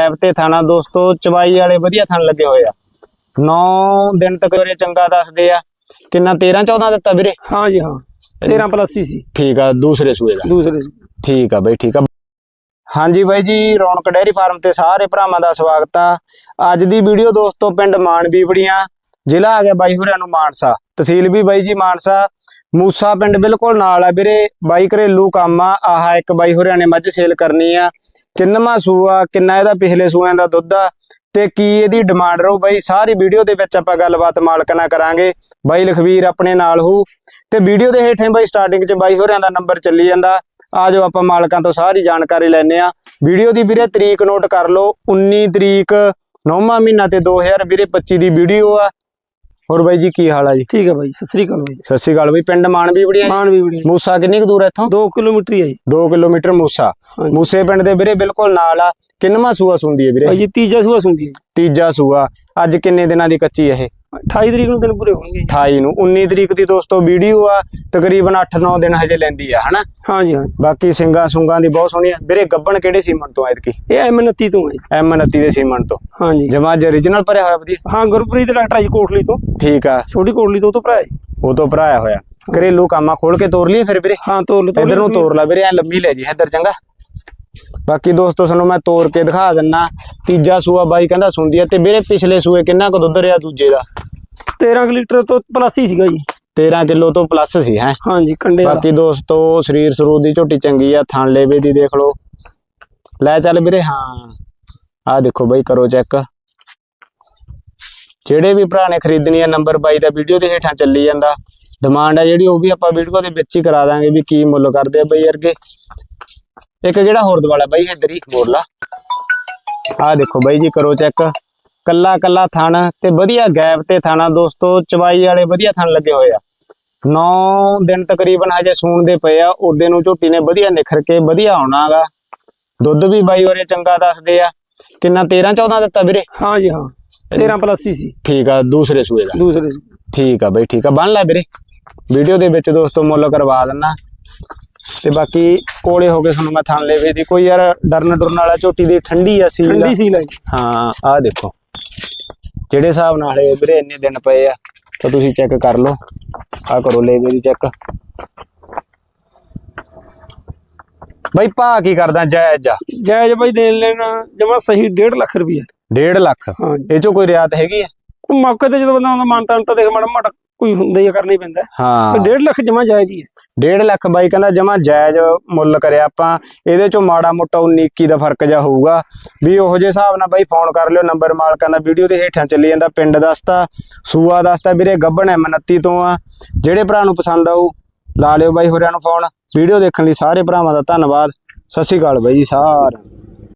Gap ਤੇ ਥਾਣਾ ਦੋਸਤੋ ਚਵਾਈ ਵਾਲੇ ਵਧੀਆ ਥਣ ਲੱਗੇ ਹੋਏ ਆ। 9 ਦਿਨ ਤੱਕ ਵੀਰੇ ਚੰਗਾ ਦੱਸਦੇ ਆ। ਕਿੰਨਾ? 13 14 ਦਿੱਤਾ ਵੀਰੇ? ਹਾਂ ਜੀ ਹਾਂ। 13 ਪਲੱਸ ਹੀ ਸੀ। ਠੀਕ ਆ ਦੂਸਰੇ ਸੂਏ ਦਾ। ਦੂਸਰੇ। ਠੀਕ ਆ ਬਈ ਠੀਕ ਆ। ਹਾਂਜੀ ਬਾਈ ਜੀ ਰੌਣਕ ਡੈਰੀ ਫਾਰਮ ਤੇ ਸਾਰੇ ਭਰਾਵਾਂ ਦਾ ਸਵਾਗਤ ਆ। ਅੱਜ ਦੀ ਵੀਡੀਓ ਦੋਸਤੋ ਪਿੰਡ ਮਾਨਵੀਬੜੀਆਂ ਜ਼ਿਲ੍ਹਾ ਆ ਗਿਆ ਬਾਈ ਹੋਰਿਆਂ ਨੂੰ ਮਾਨਸਾ। ਤਹਿਸੀਲ ਵੀ ਬਾਈ ਜੀ ਮਾਨਸਾ। ਮੂਸਾ ਪਿੰਡ ਬਿਲਕੁਲ ਨਾਲ ਆ ਵੀਰੇ। ਬਾਈ ਘਰੇਲੂ ਕੰਮ ਆ ਆਹ ਇੱਕ ਬਾਈ ਹੋਰਿਆਂ ਨੇ ਮੱਝ ਸੇਲ ਕਰਨੀ ਆ। ਕਿੰਨਵਾਂ ਸੂਆ, ਕਿੰਨਾ ਇਹਦਾ ਪਿਛਲੇ ਸੂਆਂ ਦਾ ਦੁੱਧ ਆ ਤੇ ਕੀ ਇਹਦੀ ਡਿਮਾਂਡ ਰਹੂ? ਬਾਈ ਸਾਰੀ ਵੀਡੀਓ ਦੇ ਵਿੱਚ ਆਪਾਂ ਗੱਲਬਾਤ ਮਾਲਕ ਨਾਲ ਕਰਾਂਗੇ। ਬਾਈ ਲਖਵੀਰ ਆਪਣੇ ਨਾਲ ਹੋ ਤੇ ਵੀਡੀਓ ਦੇ ਹੇਠਾਂ ਬਾਈ ਸਟਾਰਟਿੰਗ 'ਚ ਬਾਈ ਹੋਰਿਆਂ ਦਾ ਨੰਬਰ ਚੱਲੀ ਜਾਂਦਾ। ਆ ਜਾਓ ਆਪਾਂ ਮਾਲਕਾਂ ਤੋਂ ਸਾਰੀ ਜਾਣਕਾਰੀ ਲੈਣੇ ਆ ਵੀਡੀਓ ਦੀ ਵੀਰੇ ਤਰੀਕ ਨੋਟ ਕਰ ਲਓ 19 ਤਰੀਕ 9ਵਾਂ ਮਹੀਨਾ ਤੇ 2000 ਵੀਰੇ 25 ਦੀ ਵੀਡੀਓ ਆ। ਹੋਰ ਬਾਈ ਜੀ ਕੀ ਹਾਲ ਆ ਜੀ? ਠੀਕ ਹੈ ਬਾਈ ਸਤਿ ਸ੍ਰੀ ਅਕਾਲ ਬਾਈ ਸਤਿ ਸ਼੍ਰੀ ਅਕਾਲ ਬਾਈ ਪਿੰਡ ਮਾਨਵੀ ਬੜੀਆਂ ਮਾਨ ਵੀ ਬੜੀ ਮੂਸਾ ਕਿੰਨੀ ਕੁ ਦੂਰ ਹੈ ਇੱਥੋਂ? 2 ਕਿਲੋਮੀਟਰ ਹੀ ਹੈ ਜੀ। 2 ਕਿਲੋਮੀਟਰ ਮੂਸਾ। ਮੂਸੇ ਪਿੰਡ ਦੇ ਵੀਰੇ ਬਿਲਕੁਲ ਨਾਲ ਆ। ਕਿੰਨਵਾਂ ਸੂਆ ਸੁੰਦੀ ਹੈ ਵੀਰੇ? ਬਾਈ ਜੀ ਤੀਜਾ ਸੂਆ ਸੁਣਦੀ ਹੈ ਤੀਜਾ ਸੂਆ। ਅੱਜ ਕਿੰਨੇ ਦਿਨਾਂ ਦੀ ਕੱਚੀ ਹੈ ਇਹ? 28 ਤਰੀਕ ਨੂੰ ਦਿਨ ਪੂਰੇ ਹੋਣਗੇ। 28 ਨੂੰ 19 ਤਰੀਕ ਦੀ ਦੋਸਤੋ ਵੀਡੀਓ ਆ ਤਕਰੀਬਨ 8-9 ਦਿਨ ਹਜੇ ਲੈਂਦੀ ਆ ਹਨਾ? ਹਾਂ ਜੀ ਹਾਂ ਬਾਕੀ ਸਿੰਗਾ ਸੁੰਗਾਂ ਦੀ ਬਹੁਤ ਸੋਹਣੀ ਆ ਵੀਰੇ ਗੱਬਣ ਕਿਹੜੇ ਸੀਮਨ ਤੋਂ ਐਤਕੀ? ਇਹ ਐਮਨਤੀ ਤੋਂ ਹੈ ਜੀ। ਐਮ 29 ਦੇ ਸੀਮਨ ਤੋਂ। ਹਾਂ ਜੀ ਜਮਾ ਜ origignal ਭਰਿਆ ਹੋਇਆ ਵਧੀਆ? ਹਾਂ ਗੁਰਪ੍ਰੀਤ ਡਾਕਟਰ ਜੀ ਕੋਟਲੀ ਤੋਂ। ਠੀਕ ਆ। ਛੋਟੀ ਕੋਟਲੀ ਤੋਂ ਤੋਂ ਭਰਾ ਹੈ ਜੀ। ਉਹ ਤੋਂ ਭਰਾਇਆ ਹੋਇਆ। ਘਰੇਲੂ ਕੰਮਾਂ ਖੋਲ ਕੇ ਤੋਰ ਲਈ ਫਿਰ ਵੀਰੇ। ਹਾਂ ਤੋਰ ਲਓ, ਇਧਰ ਨੂੰ। ਤੋਰ ਲਾ ਵੀਰੇ ਐ ਲੰਮੀ ਲੈ ਜੀ ਇੱਧਰ ਚੰਗਾ। ਬਾਕੀ ਦੋਸਤੋ ਤੁਹਾਨੂੰ ਮੈਂ ਤੋਰ ਕੇ ਦਿਖਾ ਦਿੰਨਾ। ਤੀਜਾ ਸੂਆ ਬਾਈ ਕਹਿੰਦਾ ਸੁਣਦੀ ਆ ਤੇ ਵੀਰੇ ਪਿਛਲੇ ਸੂਏ ਕਿੰਨਾ ਕੁ ਦੁੱਧ ਰਿਹਾ ਦੂਜੇ ਦਾ? 13 ਕੁ ਲੀਟਰ ਤੋਂ ਪਲੱਸ ਹੀ ਸੀਗਾ ਜੀ। 13 ਕਿਲੋ ਤੋਂ ਪਲੱਸ ਸੀ ਹੈ? ਹਾਂ ਜੀ ਕੰਡੇ ਵਾਲਾ। ਬਾਕੀ ਦੋਸਤੋ ਸਰੀਰ ਸਰੂਰ ਦੀ ਝੋਟੀ ਚੰਗੀ ਆ ਥਣ ਲੇਵੇ ਦੀ ਦੇਖ ਲਓ। ਲੈ ਚੱਲ ਵੀਰੇ ਹਾਂ। ਆਹ ਦੇਖੋ ਬਾਈ ਕਰੋ ਚੈੱਕ ਜਿਹੜੇ ਵੀ ਭਰਾ ਨੇ ਖਰੀਦਣੀ ਆ ਨੰਬਰ ਬਾਈ ਦਾ ਵੀਡੀਓ ਦੇ ਹੇਠਾਂ ਚੱਲੀ ਜਾਂਦਾ ਡਿਮਾਂਡ ਆ ਜਿਹੜੀ ਉਹ ਵੀ ਆਪਾਂ ਵੀਡੀਓ ਦੇ ਵਿੱਚ ਹੀ ਕਰਾ ਦਾਂਗੇ ਵੀ ਕੀ ਮੁੱਲ ਕਰਦੇ ਆ ਬਈ ਅਰਗੇ ਇੱਕ ਜਿਹੜਾ ਹੋਰ ਦਵਾਲਾ ਬਾਈ ਇੱਧਰ ਹੀ ਮੋੜ ਲਾ ਆਹ ਦੇਖੋ ਬਾਈ ਜੀ ਕਰੋ ਚੈੱਕ ਕੱਲਾ ਕੱਲਾ ਥਣ ਤੇ ਵਧੀਆ ਗੈਪ ਤੇ ਥਾਣਾ ਦੋਸਤੋ ਚਵਾਈ ਵਾਲੇ ਵਧੀਆ ਥਣ ਲੱਗੇ ਹੋਏ ਆ। 9 ਦਿਨ ਤਕਰੀਬਨ ਹਜੇ ਸੂਣ ਦੇ ਪਏ ਆ ਉਹਦੇ ਨੂੰ ਝੋਟੀ ਨੇ ਵਧੀਆ ਨਿਖਰ ਕੇ ਵਧੀਆ ਆਉਣਾਗਾ ਦੁੱਧ ਵੀ ਬਾਈ ਹੋਰੇ ਚੰਗਾ ਦੱਸਦੇ ਆ। ਕਿੰਨਾ 13 14 ਦਿੱਤਾ ਵੀਰੇ? ਹਾਂ ਜੀ ਹਾਂ। 13 ਪਲੱਸ ਹੀ ਸੀ। ਠੀਕ ਆ ਦੂਸਰੇ ਸੂਏ ਦਾ। ਦੂਸਰੇ। ਠੀਕ ਆ ਬਈ ਠੀਕ ਆ। ਬੰਨ ਲੈ ਵੀਰੇ। ਵੀਡੀਓ ਦੇ ਵਿੱਚ ਦੋਸਤੋ ਮੁੱਲ ਕਰਵਾ ਦਿੰਨਾ। ਤੇ ਬਾਕੀ ਕੋਲੇ ਹੋ ਕੇ ਤੁਹਾਨੂੰ ਮੈਂ ਥਾਂ ਲੈਵੇ ਦੀ ਕੋਈ ਯਾਰ ਡਰਨ ਡਰਨ ਵਾਲਾ ਝੋਟੀ ਦੀ ਠੰਡੀ ਆ ਸੀ ਠੰਡੀ ਸੀ ਲੈ ਹਾਂ ਆਹ ਦੇਖੋ। ਜਿਹੜੇ ਹਿਸਾਬ ਨਾਲ ਇਹ ਵੀਰੇ ਇੰਨੇ ਦਿਨ ਪਏ ਆ ਤਾਂ ਤੁਸੀਂ ਚੈੱਕ ਕਰ ਲਓ। ਆ ਕਰੋ ਲੈਵੇ ਦੀ ਚੈੱਕ ਬਈ ਭਾ ਕੀ ਕਰਦਾ ਜਾਇਜ਼ ਆ? ਜਾਇਜ਼ ਬਾਈ ਦੇਣ ਲੈਣਾ ਜਮਾ ਸਹੀ 1.5 ਲੱਖ ਰੁਪਏ 1.5 ਲੱਖ? ਇਹ ਚੋਂ ਕੋਈ ਰਿਆਤ ਹੈਗੀ ਆ? ਮੌਕੇ ਤੇ ਜਦੋਂ ਬੰਦਾ ਆਉਂਦਾ ਮਾਨਤਾ ਤਾਂ ਦੇਖ ਮਾੜਾ ਮਾੜਾ ਕੋਈ ਹੁੰਦਾ ਹੀ ਕਰਨਾ ਹੀ ਪੈਂਦਾ। ਹਾਂ। 1.5 ਲੱਖ ਜਮਾ ਜਾਇਜ਼ ਹੀ ਹੈ। 1.5 ਲੱਖ ਬਾਈ ਕਹਿੰਦਾ ਜਮਾ ਜਾਇਜ਼ ਮੁੱਲ ਕਰਿਆ ਆਪਾਂ। ਇਹਦੇ ਚੋਂ ਮਾੜਾ ਮੋਟਾ 19 21 ਦਾ ਫ਼ਰਕ ਜਾ ਹੋਊਗਾ। ਵੀ ਉਹੋ ਜਿਹੇ ਹਿਸਾਬ ਨਾਲ ਬਾਈ ਫੋਨ ਕਰ ਲਿਓ ਨੰਬਰ ਮਾਲਕਾਂ ਦਾ ਵੀਡੀਓ ਦੇ ਹੇਠਾਂ ਚੱਲੀ ਜਾਂਦਾ ਪਿੰਡ ਦੱਸਤਾ ਸੂਆ ਦੱਸਤਾ ਵੀਰੇ ਗੱਬਣ ਐਮ 29 ਤੋਂ ਆ। ਜਿਹੜੇ ਭਰਾ ਨੂੰ ਪਸੰਦ ਆਊ ਲਾ ਲਿਓ ਬਾਈ ਹੋਰਿਆਂ ਨੂੰ ਫੋਨ ਵੀਡੀਓ ਦੇਖਣ ਲਈ ਸਾਰੇ ਭਰਾਵਾਂ ਦਾ ਧੰਨਵਾਦ। ਸਤਿ ਸ਼੍ਰੀ ਅਕਾਲ ਬਾਈ ਜੀ ਸਾਰਿਆਂ